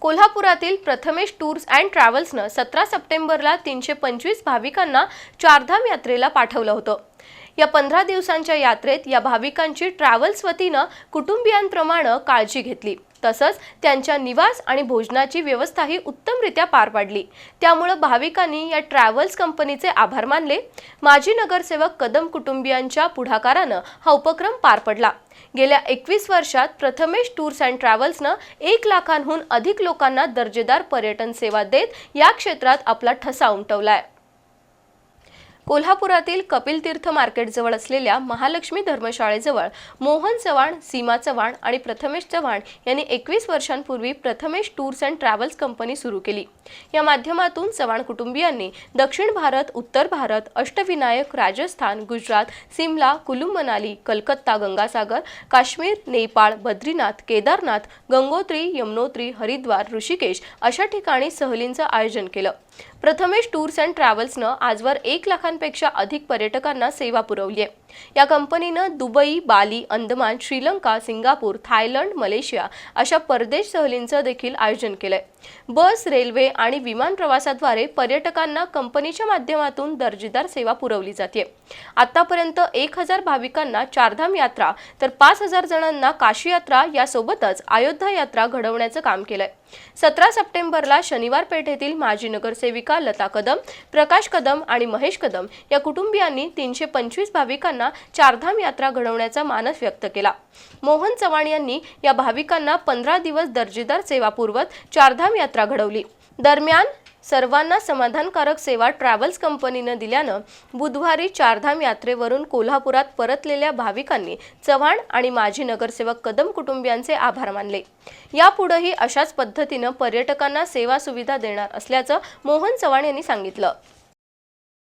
कोल्हापुरातील Prathamesh tours and ट्रॅव्हल्सनं सतरा सप्टेंबरला तीनशे पंचवीस भाविकांना चारधाम यात्रेला पाठवलं होतं. या पंधरा दिवसांच्या यात्रेत या भाविकांची ट्रॅव्हल्स वतीनं कुटुंबियांप्रमाणे काळजी घेतली. तसंच त्यांच्या निवास आणि भोजनाची व्यवस्थाही उत्तमरित्या पार पाडली. त्यामुळं भाविकांनी या ट्रॅव्हल्स कंपनीचे आभार मानले. माजी नगरसेवक कदम कुटुंबियांच्या पुढाकारानं हा उपक्रम पार पडला. गेल्या एकवीस वर्षात प्रथमेश टूर्स अँड ट्रॅव्हल्सनं एक लाखांहून अधिक लोकांना दर्जेदार पर्यटन सेवा देत या क्षेत्रात आपला ठसा उमटवला आहे कोल्हापुरातील कपिल तीर्थ मार्केटजवळ असलेल्या महालक्ष्मी धर्मशाळेजवळ मोहन चव्हाण सीमा चव्हाण आणि प्रथमेश चव्हाण यांनी एकवीस वर्षांपूर्वी Prathamesh tours and travels company सुरू केली. या माध्यमातून चव्हाण कुटुंबियांनी दक्षिण भारत उत्तर भारत अष्टविनायक राजस्थान गुजरात सिमला कुलू मनाली कलकत्ता गंगासागर काश्मीर नेपाळ बद्रीनाथ केदारनाथ गंगोत्री यमुनोत्री हरिद्वार ऋषिकेश अशा ठिकाणी सहलींचं आयोजन केलं. प्रथमेश टूर्स अँड ट्रॅव्हल्सनं आजवर एक लाखां लाखांपेक्षा अधिक पर्यटकांना सेवा पुरवली आहे. या कंपनीनं Dubai Bali Andaman Sri Lanka Singapore Thailand Malaysia अशा परदेश सहलींचं देखील आयोजन केलंय. बस रेल्वे आणि विमान प्रवासाद्वारे पर्यटकांना कंपनीच्या माध्यमातून दर्जेदार सेवा पुरवली जाते. आतापर्यंत एक हजार भाविकांना चारधाम यात्रा तर पाच हजार जणांना काशी यात्रा यासोबतच अयोध्या यात्रा घडवण्याचं काम केलंय. सतरा सप्टेंबरला शनिवार पेठेतील माजी नगरसेविका लता कदम प्रकाश कदम आणि महेश कदम या कुटुंबियांनी तीनशे पंचवीस भाविकांना चारधाम यात्रा घडवण्याचा मानस व्यक्त केला. मोहन चव्हाण यांनी या भाविकांना पंधरा दिवस दर्जेदार सेवा पुरवत चारधाम यात्रा घडवली. दरम्यान सर्वांना समाधानकारक सेवा ट्रॅव्हल्स कंपनीनं दिल्यानं बुधवारी चारधाम यात्रेवरून कोल्हापुरात परतलेल्या भाविकांनी चव्हाण आणि माजी नगरसेवक कदम कुटुंबियांचे आभार मानले. यापुढेही अशाच पद्धतीनं पर्यटकांना सेवा सुविधा देणार असल्याचं मोहन चव्हाण यांनी सांगितलं.